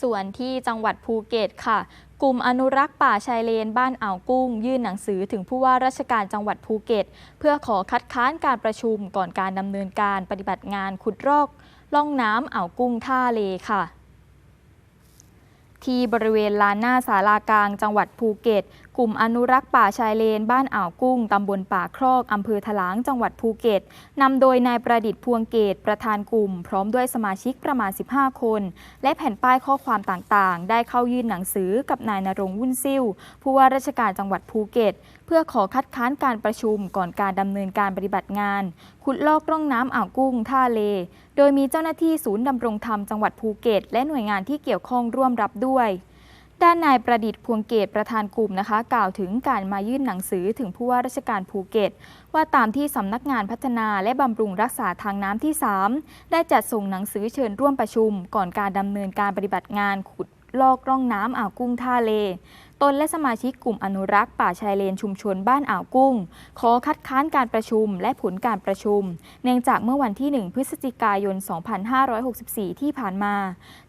ส่วนที่จังหวัดภูเก็ตค่ะ กลุ่มอนุรักษ์ป่าชายเลนบ้านอ่าวกุ้ง ยื่นหนังสือถึงผู้ว่าราชการจังหวัดภูเก็ต เพื่อขอคัดค้านการประชุมก่อนการดำเนินการปฏิบัติงานขุดรอกล่องน้ำอ่าวกุ้งท่าเลค่ะ ที่บริเวณลานหน้าศาลากลางจังหวัดภูเก็ต กลุ่มอนุรักษ์ป่าชายเลน บ้านอ่าวกุ้ง ตำบลป่าครอก อำเภอถลาง จังหวัดภูเก็ต นำโดยนายประดิษฐ์พวงเกต ประธานกลุ่ม พร้อมด้วยสมาชิกประมาณ 15 คน และแผ่นป้ายข้อความต่างๆ ได้เข้ายื่นหนังสือกับนายนรงวุ่นซิ่ว ผู้ว่าราชการจังหวัดภูเก็ต เพื่อขอคัดค้านการประชุมก่อนการดำเนินการปฏิบัติงาน ขุดลอกร่องน้ำอ่าวกุ้ง ท่าเล โดยมีเจ้าหน้าที่ศูนย์ดำรงธรรมจังหวัดภูเก็ต และหน่วยงานที่เกี่ยวข้องร่วมรับด้วย ด้านนายประดิษฐ์พวงเกตประธานกลุ่มนะคะ กล่าวถึงการมายื่นหนังสือถึงผู้ว่าราชการภูเก็ต ว่าตามที่สำนักงานพัฒนาและบำรุงรักษาทางน้ำที่ 3 ได้จัดส่งหนังสือเชิญร่วมประชุม ก่อนการดำเนินการปฏิบัติงานขุดลอกร่องน้ำอ่าวกุ้งท่าเล ตนและสมาชิกกลุ่มอนุรักษ์ป่าชายเลนชุมชนบ้านอ่าวกุ้ง ขอคัดค้านการประชุมและผลการประชุม เนื่องจากเมื่อวันที่ 1 พฤศจิกายน 2564 ที่ผ่านมา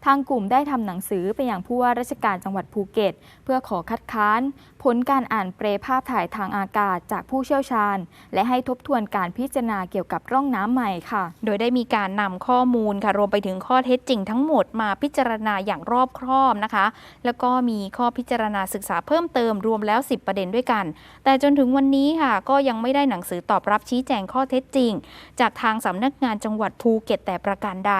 ทางกลุ่มได้ทำหนังสือไปยังผู้ว่าราชการจังหวัดภูเก็ต เพื่อขอคัดค้าน ผลการอ่านเปรภาพถ่ายทางอากาศจากผู้เชี่ยวชาญ และให้ทบทวนการพิจารณาเกี่ยวกับร่องน้ำใหม่ค่ะ โดยได้มีการนำข้อมูลค่ะรวมไปถึงข้อเท็จจริงทั้งหมดมาพิจารณาอย่างรอบคอบนะคะ แล้วก็มีข้อพิจารณาศึศึกษาเพิ่มเติมรวมแล้ว 10 ประเด็นด้วยกัน แต่จนถึงวันนี้ค่ะ ก็ยังไม่ได้หนังสือตอบรับชี้แจงข้อเท็จจริง จากทางสำนักงานจังหวัดภูเก็ตแต่ประการใด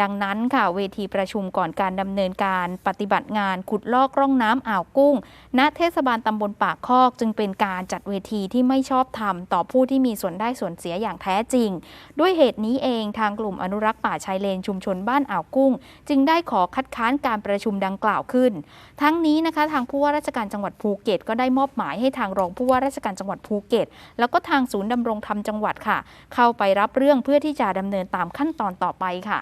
ดังนั้นค่ะเวทีประชุมก่อนการดำเนินการปฏิบัติงานขุดลอกร่องน้ำอ่าวกุ้ง ณเทศบาลตำบลปากคอกจึงเป็นการจัดเวทีที่ไม่ชอบธรรมต่อผู้ที่มีส่วนได้ส่วนเสียอย่างแท้จริง ด้วยเหตุนี้เองทางกลุ่มอนุรักษ์ป่าชายเลนชุมชนบ้านอ่าวกุ้ง จึงได้ขอคัดค้านการประชุมดังกล่าวขึ้น ทั้งนี้นะคะทางผู้ว่าราชการจังหวัดภูเก็ต ก็ได้มอบหมายให้ทางรองผู้ว่าราชการจังหวัดภูเก็ต แล้วก็ทางศูนย์ดำรงธรรมจังหวัดค่ะ เข้าไปรับเรื่องเพื่อที่จะดำเนินตามขั้นตอนต่อไปค่ะ